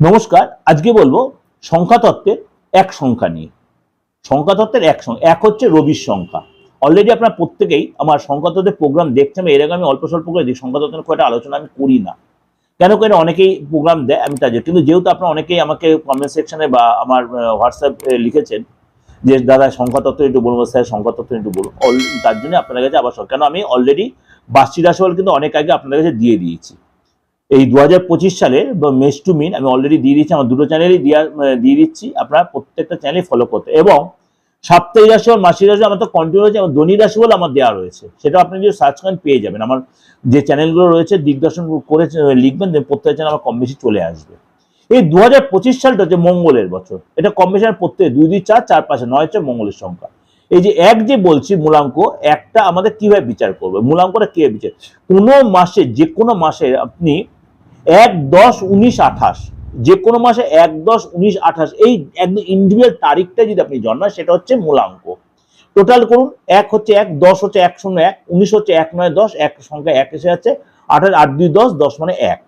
নমস্কার, আজকে বলব সংখ্যা তত্ত্বের এক সংখ্যা নিয়ে। সংখ্যা তত্ত্বের এক সংখ্যা, এক হচ্ছে রবির সংখ্যা। অলরেডি আপনার প্রত্যেকেই আমার সংখ্যা তত্ত্বের প্রোগ্রাম দেখছেন, এর আগে আমি অল্প স্বল্প করে দিই সংখ্যা তত্ত্বের খুব একটা আলোচনা আমি করি না। কেন কেন অনেকেই প্রোগ্রাম দেয়, আমি তাই কিন্তু যেহেতু আপনার অনেকেই আমাকে কমেন্ট সেকশনে বা আমার হোয়াটসঅ্যাপ লিখেছেন যে, দাদা সংখ্যা তত্ত্ব একটু বলব স্যার সংখ্যা তত্ত্ব একটু All- তার জন্য আপনাদের কাছে আবার কেন আমি অলরেডি বার্ষিক রাশিফল কিন্তু অনেক আগে আপনাদের কাছে দিয়ে দিয়েছি। এই দু হাজার পঁচিশ সালের মেস টু মিন আমি অলরেডি দিয়ে দিচ্ছি আমার দুটো চ্যানেলই দিয়া দিয়ে দিচ্ছি, আপনারা প্রত্যেকটা চ্যানেলই ফলো করতে। এবং সাপ্তাহিক রাশি এবং মাসিক রাশি, আমার তো কন্টিনিউ রয়েছে এবং ধনী রাশি বলে আমার দেওয়া রয়েছে। সেটা আপনি যদি সার্চ করেন, পেয়ে যাবেন। আমার যে চ্যানেলগুলো রয়েছে, দিগদর্শন করে লিখবেন প্রত্যেক চ্যানেল আমার কম বেশি চলে আসবে। এই দু হাজার পঁচিশ সালটা হচ্ছে মঙ্গলের বছর। এটা কম বেশি আমার প্রত্যেক দুই দুই, চার চার, পাঁচে, নয় হচ্ছে মঙ্গলের সংখ্যা। এই যে এক যে বলছি, মূলাঙ্ক, একটা আমাদের কীভাবে বিচার করবে? মূলাঙ্কটা কীভাবে বিচার কোনো মাসে যে কোনো মাসে আপনি এক দশ উনিশ আঠাশ। যে কোনো মাসে এক দশ উনিশ আঠাশ। এই একদম ইন্ডিভিজুয়াল তারিখটা যদি আপনি জন্মান সেটা হচ্ছে মূলাঙ্ক। টোটাল করুন, এক হচ্ছে এক, দশ হচ্ছে এক শূন্য এক, উনিশ হচ্ছে এক নয় দশ, এক সংখ্যা এক এসে যাচ্ছে, আঠাশ, আট, দুই, দশ দশ মানে এক।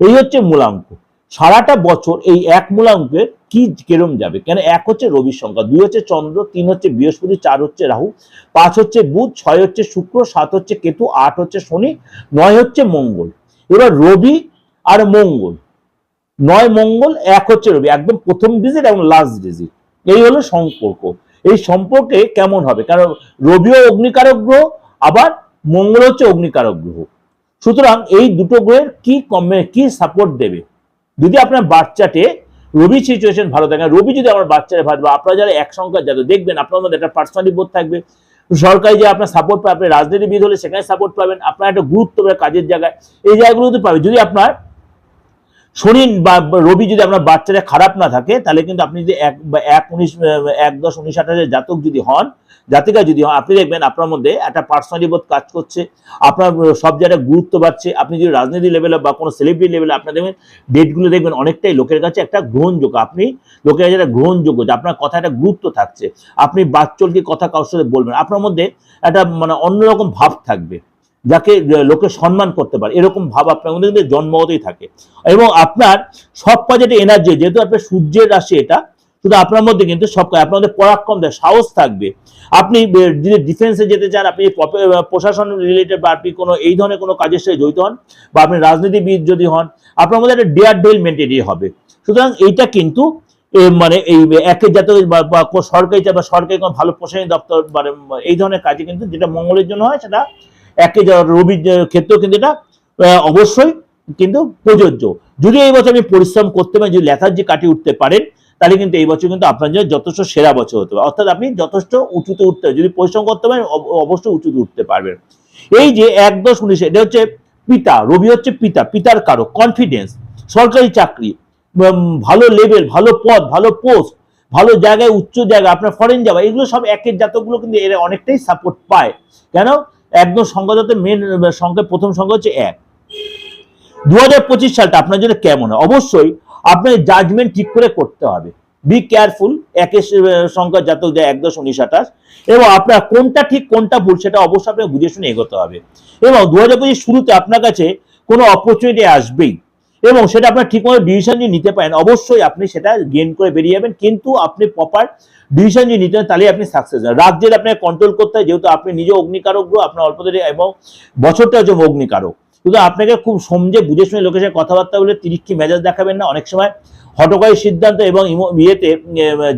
এই হচ্ছে মূলাঙ্ক। সারাটা বছর এই এক মূলাঙ্কের কি কেরম যাবে? কেন এক হচ্ছে রবির সংখ্যা, দুই হচ্ছে চন্দ্র, তিন হচ্ছে বৃহস্পতি, চার হচ্ছে রাহু, পাঁচ হচ্ছে বুধ, ছয় হচ্ছে শুক্র, সাত হচ্ছে কেতু, আট হচ্ছে শনি, নয় হচ্ছে মঙ্গল। এবার রবি আর মঙ্গল। নয় মঙ্গল, এক হচ্ছে রবি। একদম প্রথম ডিজিট এবং লাস্ট ডিজিট এই হলো সম্পর্ক। এই সম্পর্কে কেমন হবে? কারণ রবিও অগ্নিকারক গ্রহ, আবার মঙ্গল হচ্ছে অগ্নিকারক গ্রহ। সুতরাং এই দুটো গ্রহের কি কমে কি সাপোর্ট দেবে? যদি আপনার বাচ্চাটে রবি সিচুয়েশন ভালো থাকে রবি যদি আমার বাচ্চারে ভালো, বা আপনারা যারা এক সংখ্যা যাদের দেখবেন আপনার মধ্যে একটা পার্সোনালি বোধ থাকবে। সরকারি যে আপনার সাপোর্ট পাবে, আপনি রাজনীতিবিদ হলে সেখানে সাপোর্ট পাবেন। আপনার একটা গুরুত্ব কাজের জায়গায়। এই জায়গাগুলোতে পাবে। যদি আপনার শনি বা রবি যদি আপনার বাচ্চারা খারাপ না থাকে, তাহলে কিন্তু আপনি যদি এক বা এক উনিশ, এক দশ উনিশ আঠাশের জাতক যদি হন, জাতিকা যদি হন, আপনি দেখবেন আপনার মধ্যে একটা পার্সোনালি বোধ কাজ করছে, আপনার সব জায়গায় গুরুত্ব পাচ্ছে আপনি যদি রাজনীতি লেভেলে বা কোনো সেলিব্রিটি লেভেলে আপনার দেখবেন ডেটগুলো দেখবেন অনেকটাই লোকের কাছে একটা গ্রহণযোগ্য, আপনি লোকের কাছে একটা গ্রহণযোগ্য, যে আপনার কথা একটা গুরুত্ব থাকছে, আপনি বাচ্চলকে কথা কারোর সাথে বলবেন আপনার মধ্যে একটা মানে অন্যরকম ভাব থাকবে। যাকে লোকে সম্মান করতে পারে। এরকম ভাব আপনার মধ্যে কিন্তু জন্মগতই থাকে। এবং আপনার সব কাজে একটা এনার্জি যেহেতু আপনার সূর্যের রাশি এটা, শুধু আপনার মধ্যে কিন্তু সব কাজ, আপনার মধ্যে পরাক্রম দেয় সাহস থাকবে। আপনি যদি ডিফেন্সে যেতে চান, আপনি প্রশাসন রিলেটেড বা আপনি কোনো, এই ধরনের কোনো কাজের সাথে জড়িত হন, বা আপনি রাজনীতিবিদ যদি হন, আপনার মধ্যে একটা ডেয়ার ডেল মেন্টেলি হবে। সুতরাং এইটা কিন্তু মানে এই একের জাতীয় বা সরকারি বা সরকারি কোনো ভালো প্রশাসনিক দপ্তর মানে এই ধরনের কাজে কিন্তু যেটা মঙ্গলের জন্য হয়, সেটা একে রবির ক্ষেত্রেও কিন্তু এটা অবশ্যই কিন্তু প্রযোজ্য। যদি এই বছর আপনি পরিশ্রম করতে পারেন, যদি লেথার্জি কাটিয়ে উঠতে পারেন, তাহলে কিন্তু এই বছর কিন্তু আপনার জন্য যথেষ্ট সেরা বছর হতে পারে। অর্থাৎ আপনি যথেষ্ট উঁচুতে উঠতে যদি পরিশ্রম করতে পারেন অবশ্যই উঁচুতে উঠতে পারবেন। এই যে এক দশ উনিশে, এটা হচ্ছে পিতা, রবি হচ্ছে পিতা, পিতার কারও কনফিডেন্স সরকারি চাকরি ভালো লেভেল ভালো পদ, ভালো পোস্ট ভালো জায়গায়, উচ্চ জায়গা আপনার ফরেন যাওয়া এগুলো সব একের জাতকগুলো কিন্তু এরা অনেকটাই সাপোর্ট পায়। কেন? একদম সংখ্যাতে মেন সংখ্যা প্রথম সংখ্যা হচ্ছে এক। দু সালটা আপনার জন্য কেমন? হয় অবশ্যই আপনার জাজমেন্ট ঠিক করে করতে হবে। বি কেয়ারফুল একের সংখ্যা যায় এক দশ উনিশ আঠাশ। এবং আপনার কোনটা ঠিক, কোনটা ভুল, সেটা অবশ্যই আপনাকে বুঝে শুনে এগোতে হবে। এবং দু হাজার পঁচিশ শুরুতে আপনার কাছে কোনো অপরচুনিটি আসবেই। এবং সেটা আপনার ঠিকমতো ডিসিশন যদি নিতে পারেন। অবশ্যই আপনি সেটা গেন করে বেরিয়ে যাবেন। কিন্তু আপনি প্রপার ডিসিশন যদি নিতে পারেন তাহলে আপনি সাকসেস হবেন। রাজ্যের আপনাকে কন্ট্রোল করতে হয়, যেহেতু আপনি নিজে অগ্নিকারক আপনার অল্প দিনে এবং বছরটা হচ্ছে অগ্নিকারক। কিন্তু আপনাকে খুব সমঝে বুঝে শুনে লোকের সাথে কথাবার্তা বলে তিরিক্ষি মেজাজ দেখাবেন না। অনেক সময় হটকারী সিদ্ধান্ত এবং ইয়েতে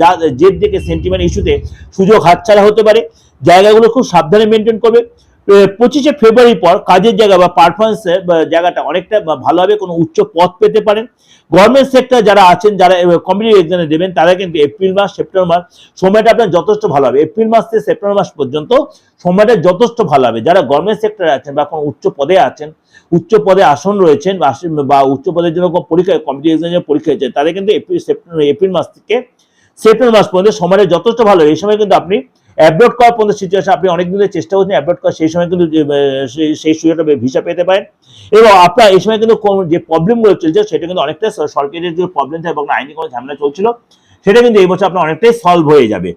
যা, জেদ দেখে সেন্টিমেন্ট ইস্যুতে সুযোগ হাতছাড়া হতে পারে। জায়গাগুলো খুব সাবধানে মেনটেন করবে। পঁচিশে ফেব্রুয়ারি পর কাজের জায়গা বা পারফরমেন্সের জায়গাটা অনেকটা ভালোভাবে কোনো উচ্চ পদ পেতে পারেন। গভর্নমেন্ট সেক্টর যারা আছেন, যারা কম্পিটিভ এক্সামে দেবেন, তারা কিন্তু এপ্রিল মাস সেপ্টেম্বর মাস সময়টা আপনার যথেষ্ট ভালো হবে। এপ্রিল মাস থেকে সেপ্টেম্বর মাস পর্যন্ত সময়টা যথেষ্ট ভালো হবে। যারা গভর্নমেন্ট সেক্টরে আছেন বা কোনো উচ্চ পদে আছেন, উচ্চ পদে আসন রয়েছেন, বা উচ্চ পদের জন্য পরীক্ষা কম্পিটিভ এক্সামের পরীক্ষা হয়েছে, তাদের কিন্তু এপ্রিল সেপ্টেম্বর এপ্রিল মাস থেকে সেপ্টেম্বর মাস পর্যন্ত সময়টা যথেষ্ট ভালো হবে। এই সময় কিন্তু আপনি অ্যাব্রোড করার পর্যন্ত সিচুয়েশন আপনি অনেক দিনের চেষ্টা করছেন অ্যাব্রোড করার সেই সময় কিন্তু সেই- সুযোগটা ভিসা পেতে পারেন। এবং আপনার এই সময় কিন্তু কোন- যে প্রবলেমগুলো চলছে, সেটা কিন্তু অনেকটা স- সরকারের যে প্রবলেম থাকে এবং আইনি কোনো ঝামেলা চলছিল, সেটা কিন্তু এই বছর আপনার অনেকটাই সলভ হয়ে যাবে।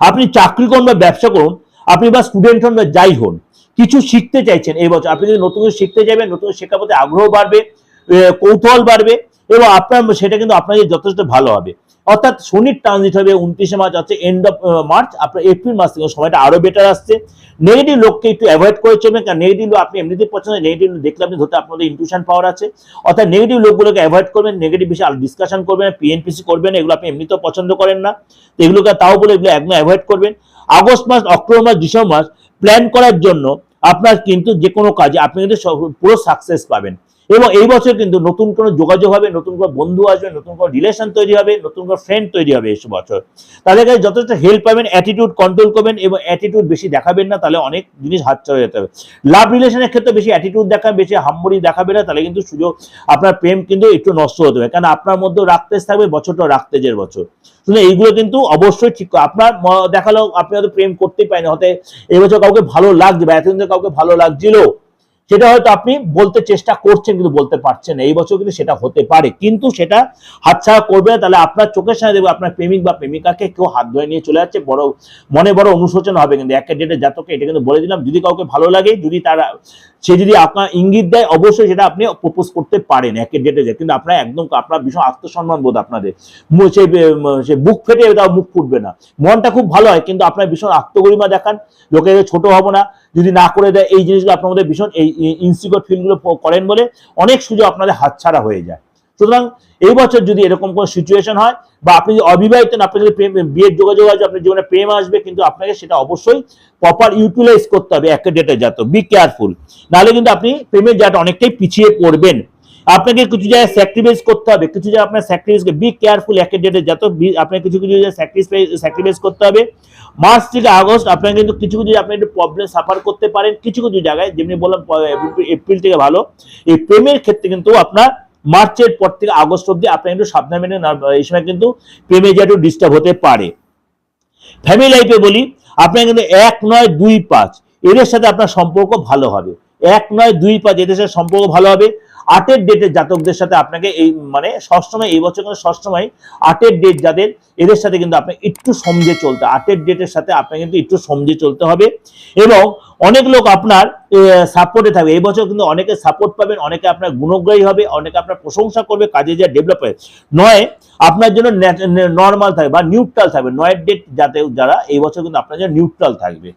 আপনি চাকরি করুন বা ব্যবসা করুন, আপনি বা স্টুডেন্ট হন বা যাই হন, কিছু শিখতে চাইছেন এই বছর, আপনি যদি নতুন কিছু শিখতে যাবেন, নতুন শেখার প্রতি আগ্রহ বাড়বে কৌতূহল বাড়বে, এবং আপনার, সেটা কিন্তু আপনাদের যথেষ্ট ভালো হবে। অর্থাৎ শনির ট্রানজিট হবে উনত্রিশে মার্চ আছে এন্ড অফ মার্চ। আপনার এপ্রিল মাস থেকে সময়টা আরও বেটার আসছে। নেগেটিভ লোককে একটু অ্যাভয়েড করে চলবেন, কারণ নেগেটিভ লোক আপনি এমনিতেই পছন্দ নেগেটিভ দেখলে আপনি ধরতে আপনাদের ইনটিউশন পাওয়ার আছে। অর্থাৎ নেগেটিভ লোকগুলোকে অ্যাভয়েড করবেন নেগেটিভ বেশি ডিসকাশন করবেন পিএনপিসি করবেন, এগুলো আপনি এমনিতেও পছন্দ করেন না। তো এগুলোকে তাও বলে এগুলো একদম অ্যাভয়েড করবেন। আগস্ট মাস, অক্টোবর মাস, ডিসেম্বর মাস প্ল্যান করার জন্য আপনার কিন্তু যে কোনো কাজে আপনি কিন্তু পুরো সাকসেস পাবেন। এবং এই বছর কিন্তু নতুন কোনো যোগাযোগ হবে, নতুন কোনো বন্ধু আসবে, নতুন কোনো রিলেশন তৈরি হবে, নতুন কোনো ফ্রেন্ড তৈরি হবে এই বছর। তাদের কাছে যথেষ্ট হেল্প পাবেন অ্যাটিটিউড কন্ট্রোল করবেন এবং অ্যাটিটিউড বেশি দেখাবেন না, তাহলে অনেক জিনিস হাত চলে যেতে হবে। লাভ রিলেশনের ক্ষেত্রে বেশি অ্যাটিটিউড দেখা বেশি হাম্বরি দেখাবে না, তাহলে কিন্তু সুযোগ, আপনার প্রেম কিন্তু একটু নষ্ট হতে হবে কারণ আপনার মধ্যেও রাখতেজ থাকবে, বছরটা রাখতেজের বছর। শুনে এইগুলো কিন্তু অবশ্যই ঠিক আপনার দেখাল আপনি হয়তো প্রেম করতেই পারেন, হয়তো এবছর কাউকে ভালো লাগছে বা এতদিন কাউকে ভালো লাগছিল। সেটা হয়তো আপনি বলতে চেষ্টা করছেন কিন্তু বলতে পারছেন এই বছর কিন্তু সেটা হতে পারে। কিন্তু সেটা হাতছাড়া করবে না। তাহলে আপনার চোখের সামনে দেখবে আপনার প্রেমিক বা প্রেমিকাকে কেউ হাত ধরে নিয়ে চলে যাচ্ছে। বড় মনে বড় অনুশোচনা হবে কিন্তু একটা ডেটের জাতকে এটা কিন্তু বলে দিলাম। যদি কাউকে ভালো লাগে, যদি তারা, সে যদি আপনার ইঙ্গিত দেয়, অবশ্যই সেটা আপনি প্রপোজ করতে পারেন একের ডেটে যায় কিন্তু আপনার একদম আপনার ভীষণ আত্মসম্মান বোধ আপনাদের। সে বুক ফেটে তাও মুখ ফুটবে না। মনটা খুব ভালো হয় কিন্তু আপনার ভীষণ আত্মগরিমা দেখান। লোকে ছোট হব না। যদি না করে দেয়, এই জিনিসগুলো আপনার মধ্যে ভীষণ এই ইনসিকিউর ফিলগুলো করেন বলে অনেক সুযোগ আপনাদের হাতছাড়া হয়ে যায়। সুতরাং এই বছর যদি এরকম কোনো সিচুয়েশন হয় বা আপনি যদি অবিবাহিত না আপনি যদি প্রেম, বিয়ের যোগাযোগ আছে, আপনার জীবনে প্রেম আসবে, কিন্তু আপনাকে সেটা অবশ্যই প্রপার ইউটিলাইজ করতে হবে একটা ডেটে যাতে বি কেয়ারফুল নাহলে কিন্তু আপনি প্রেমের জায়গাটা অনেকটাই পিছিয়ে পড়বেন। আপনাকে কিছু জায়গায় স্যাক্রিফাইস করতে হবে, কিছু জায়গায় আপনার স্যাক্রিফাইস বি কেয়ারফুল একটা ডেটে যত আপনার কিছু কিছু জায়গায় স্যাক্রিফাইস স্যাক্রিফাইস করতে হবে। মার্চ থেকে আগস্ট আপনার কিন্তু কিছু কিছু আপনি একটু প্রবলেম সাফার করতে পারেন, কিছু কিছু জায়গায়, যেমনি বললাম এপ্রিল থেকে ভালো। এই প্রেমের ক্ষেত্রে কিন্তু আপনার মার্চের পর থেকে আগস্ট অব্দি আপনার একটু সাবধান মেনে এই সময় কিন্তু প্রেমে যে একটু ডিস্টার্ব হতে পারে। ফ্যামিলি লাইফে বলি, আপনার কিন্তু এক নয় দুই পাঁচ, এদের সাথে আপনার সম্পর্ক ভালো হবে। এক নয় দুই পাঁচ, এদের সাথে সম্পর্ক ভালো হবে। আটের ডেটের জাতকদের সাথে আপনাকে এই মানে সবসময়, এই বছর কিন্তু সবসময় আটের ডেট যাদের, এদের সাথে কিন্তু আপনি একটু সমঝে চলতে, আটের ডেটের সাথে আপনাকে কিন্তু একটু সমঝে চলতে হবে। এবং অনেক লোক আপনার সাপোর্টে থাকবে। এই বছর কিন্তু অনেকে সাপোর্ট পাবেন, অনেকে আপনার গুণগ্রাহী হবে, অনেকে আপনার প্রশংসা করবে, কাজে যা ডেভেলপ হয় নয়, আপনার জন্য নর্মাল থাকবে বা নিউট্রাল থাকবে। নয়ের ডেট যাতে যারা, এই বছর কিন্তু আপনার জন্য নিউট্রাল থাকবে।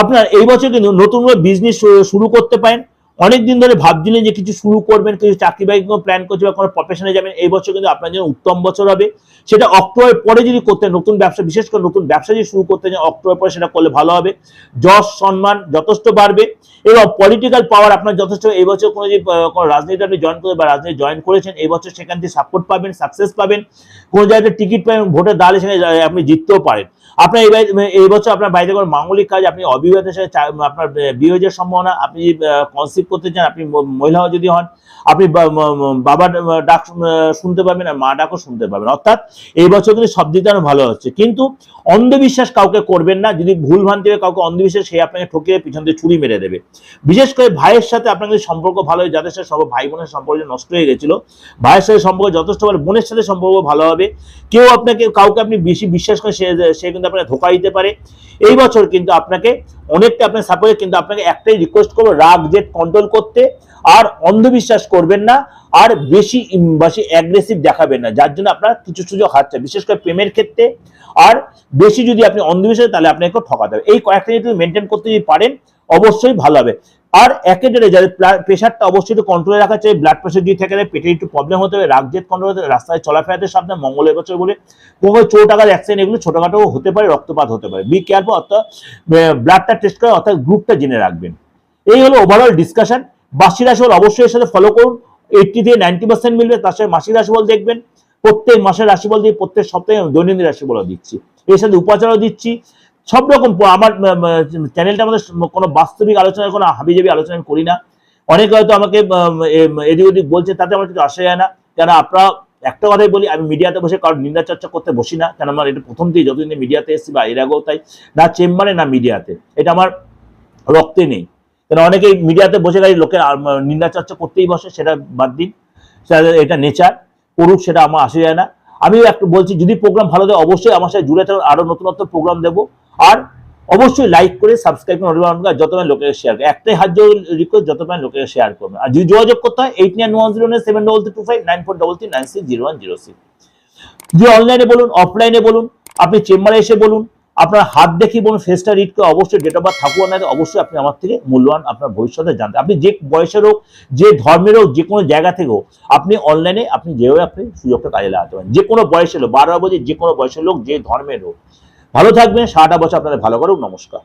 আপনার এই বছর কিন্তু নতুন করে বিজনেস শুরু করতে পারেন। অনেক দিন ধরে ভাবছিলেন যে কিছু শুরু করবেন, কিছু চাকরি বাকরি কোনো প্ল্যান করছে বা কোনো প্রফেশনে যাবেন, এই বছর কিন্তু আপনার জন্য উত্তম বছর হবে। সেটা অক্টোবর পরে যদি করতে নতুন ব্যবসা, বিশেষ করে নতুন ব্যবসা যদি শুরু করতে চান অক্টোবর পরে সেটা করলে ভালো হবে। যশ, সম্মান যথেষ্ট বাড়বে এবং পলিটিক্যাল পাওয়ার আপনার যথেষ্ট এই বছর কোনো যদি কোনো রাজনীতি আপনি জয়েন করে বা রাজনীতি জয়েন করেছেন, এই বছর সেখান থেকে সাপোর্ট পাবেন সাকসেস পাবেন। কোনো জায়গায় টিকিট পাবেন ভোটের দাঁড়ে সেখানে আপনি জিততেও পারেন। আপনার এই এই বছর আপনার বাড়িতে কোনো মাঙ্গলিক কাজ, আপনি চা- আপনার বিয়োগের সম্ভাবনা, আপনি কনসিভ করতে চান, আপনি মহিলাও যদি হন, আপনি বাবার ডাক শুনতে পাবেন আর মা ডাকও শুনতে পাবেন অর্থাৎ এই বছর কিন্তু সব দিক দিয়ে ভালো হচ্ছে। কিন্তু অন্ধবিশ্বাস কাউকে করবেন না, যদি ভুল ভ্রান্তি হয়ে কাউকে অন্ধবিশ্বাস, সে আপনাকে ঠকিয়ে পিছন দিয়ে ছুরি মেরে দেবে। বিশেষ করে ভাইয়ের সাথে আপনার যদি সম্পর্ক ভালো হয়, যাদের সাথে সব ভাই বোনের সম্পর্ক নষ্ট হয়ে গেছিল, ভাইয়ের সাথে সম্পর্ক যথেষ্ট ভালো, বোনের সাথে সম্পর্ক ভালো হবে, কেউ আপনাকে, কাউকে আপনি বেশি বিশ্বাস করে সে কিন্তু আপনাকে ধোকা দিতে পারে। এই বছর কিন্তু আপনাকে অনেকটা আপনার সাপোর্টে কিন্তু আপনাকে একটাই রিকোয়েস্ট করব, রাগ, জেদ কন্ট্রোল করতে আর অন্ধবিশ্বাস করবেন না, আর বেশি বেশি অ্যাগ্রেসিভ দেখাবেন না, যার জন্য আপনার কিছু সুযোগ হাতছে বিশেষ করে প্রেমের ক্ষেত্রে, আর বেশি যদি আপনি অন্ধবিশ্বাস, তাহলে আপনাকে ঠকাতে হবে। এই কয়েকটা যদি মেনটেন করতে যদি পারেন, অবশ্যই ভালো হবে। আর একেবারে যাদের প্রেশারটা অবশ্যই একটু কন্ট্রোলে রাখা চাই ব্লাড প্রেশার যদি থাকে পেটে একটু প্রবলেম হতে হবে রাগ জেদ কন্ট্রোল হতে রাস্তায় চলাফেরাতে সাবধান মঙ্গলের বছর বলে কোনো চোট আঘাত অ্যাক্সিডেন্ট এগুলো ছোটখাটো হতে পারে, রক্তপাত হতে পারে। বি কেয়ারফুল অর্থাৎ ব্লাডটা টেস্ট করে, অর্থাৎ গ্রুপটা জেনে রাখবেন। এই হলো ওভারঅল ডিসকাশন বাসি রাশিফল অবশ্যই এর সাথে ফলো করুন। এইটটি থেকে নাইনটি পার্সেন্ট মিলবে, তার সাথে মাসিক রাশিফল দেখবেন। প্রত্যেক মাসের রাশিফল দিয়ে প্রত্যেক সপ্তাহে দৈনন্দিন রাশিফলও দিচ্ছি। এর সাথে উপাচারও দিচ্ছি। সব রকম আমার চ্যানেলটা আমাদের কোনো বাস্তবিক আলোচনা, কোনো হাবিজাবি আলোচনা করি না। অনেকে হয়তো আমাকে এদিক ওদিক বলছে, তাতে আমার কিছু আসে যায় না। কেন আপনারা একটা কথাই বলি, আমি মিডিয়াতে বসে কারোর নিন্দা চর্চা করতে বসি না। কেন আমার এটা প্রথম থেকে যতদিন মিডিয়াতে এসেছি বা এর আগেও তাই, না চেম্বারে, না মিডিয়াতে। এটা আমার রক্তে নেই। কেন অনেকেই মিডিয়াতে বসে গেলে লোকের নিন্দা চর্চা করতেই বসে, সেটা বাদ দিন। এটা নেচার করুক, সেটা আমার আসে যায় না। আমিও একটু বলছি, যদি প্রোগ্রাম ভালো দেয়, অবশ্যই আমার সাথে জুড়ে থাকুন, আরও নতুনত্ব প্রোগ্রাম দেবো। আর অবশ্যই লাইক করে সাবস্ক্রাইব করে নোটিফিকেশন যত পারেন লোকের শেয়ার করে একটাই হাত রিকোয়েস্ট যত পারেন লোকের শেয়ার করবে আর যদি যোগাযোগ করতে হয় eight nine one zero nine seven double three two five nine four double three nine six zero one zero six যে অনলাইনে বলুন অফলাইনে বলুন, আপনি চেম্বারে এসে বলুন আপনার হাত দেখি বলুন ফেসটা রিড করে অবশ্যই ডেট অফ বার্থ থাকুক না অবশ্যই আপনি আমার থেকে মূল্যবান আপনার ভবিষ্যতে জানতে। আপনি যে বয়সের হোক, যে ধর্মের হোক, যে কোনো জায়গা থেকে হোক, আপনি অনলাইনে আপনি যেভাবে আপনি সুযোগটা কাজে লাগাতে পারেন। যে কোনো বয়সের লোক বারো বছর যে কোনো বয়সের লোক, যে ধর্মের হোক। ভালো থাকবেন, সারাটা বছর আপনাদের ভালো করুক, নমস্কার।